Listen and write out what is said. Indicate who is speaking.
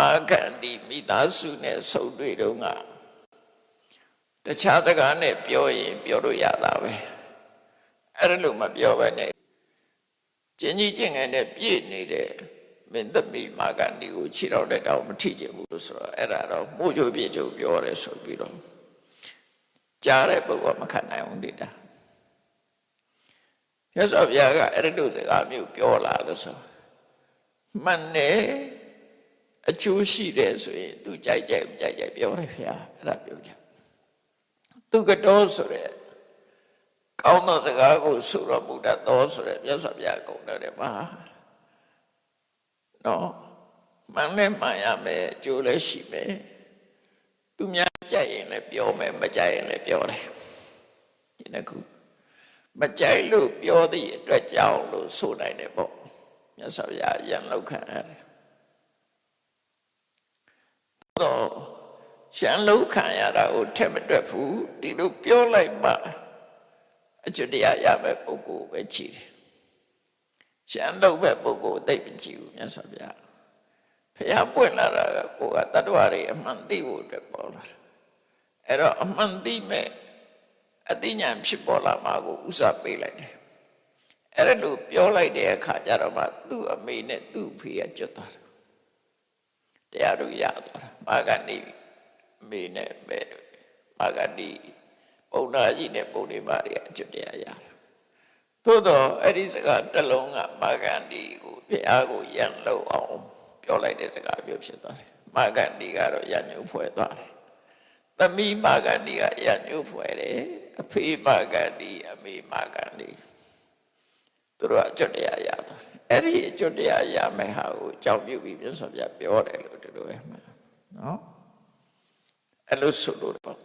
Speaker 1: မာကန္ဒီမိသားစုနဲ့ဆုံတွေ့တော့ကတခြားစကားနဲ့ပြောရင်ပြောလို့ရတာပဲအဲ့ဒါလို့မပြောဘဲနဲ့ကျင်းကြီးကျင့်ငယ်နဲ့ပြည့်နေတဲ့မင်းသမီးမာကန္ဒီကိုခြေတော့တဲ့တောင်မထိချင်ဘူးလို့ဆိုတော့အဲ့ဒါတော့မှုချိုပြည့်ချိုပြောရဲဆိုပြီးတော့ကြားတဲ့ပုဂ္ဂိုလ်မခံနိုင်ဘူးနေတာရသော်ဘုရားကအဲ့ဒီလိုစကားမျိုးပြောလာလို့ဆိုမှန်တယ် အကျိုးရှိတယ်ဆိုရင်သူကြိုက်ကြိုက်ကြိုက်ကြိုက်ပြောတယ်ဗျာအဲ့ဒါပြောကြသူကတော်ဆိုတဲ့ကောင်းသောစကားကိုဆိုတော်မူတတ်သောဆိုတဲ့မြတ်စွာဘုရားကုံတယ်ပါနော်မှန်လည်းမှန်ရမယ်အကျိုးလည်းရှိမယ်သူများကြိုက်ရင်လည်းပြောမယ်မကြိုက်ရင်လည်းပြောတယ်ဒီနှစ်ခုမကြိုက်လို့ပြောသည့်အတွက်ကြောင့်လို့ဆိုနိုင်တယ်ပေါ့မြတ်စွာဘုရားရန်လောက်ခံရတယ် တော့ရှမ်းလုံးခံရတာကိုထက်မတွက်ဘူးဒီလိုပြောလိုက်မှအကျွတ်တရားရမယ့်ပုဂ္ဂိုလ်ပဲချီတယ်ရှမ်းလုံးပဲပုဂ္ဂိုလ်သိပ်မကြည့်ဘူးမြတ်စွာဘုရားဖះပွင့်လာတာကကိုယ်ကတတ္တဝါတွေအမှန်သိဖို့အတွက်ပေါ်လာတာအဲ့တော့အမှန်သိမဲ့အသိဉာဏ်ဖြစ်ပေါ်လာမှာကိုဥစားပေးလိုက်တယ်အဲ့ဒါလို့ပြောလိုက်တဲ့အခါကျတော့မှသူ့အမေနဲ့သူ့အဖေကကျွတ်သွားတယ် တရားတို့ရသွားတာမာဂဏိမေနဲ့ပဲမာဂဏိပုံနာကြီးနဲ့ပုံနေပါတွေအကျွတ်တရားရတယ်သို့တော့အဲ့ဒီစကားတစ်လုံးကမာဂဏိကိုဘုရားကိုယံလို့အောင်ပြောလိုက်တဲ့စကားမျိုးဖြစ်သွားတယ်မာဂဏိကတော့ယံညှို့ဖွဲ့သွားတယ်သမီးမာဂဏိကယံညှို့ဖွဲ့တယ်အဖေမာဂဏိအမေမာဂဏိသူတို့အကျွတ်တရားရသွားတယ် အဲ့ဒီအကျွတ်တရားရမယ်ဟာကိုအကြောင်းပြုပြီးပြစ္ဆုတ်ပြပြောတယ်လို့တို့ပဲမှန်နော်အဲ့လိုဆိုလို့ပေါ့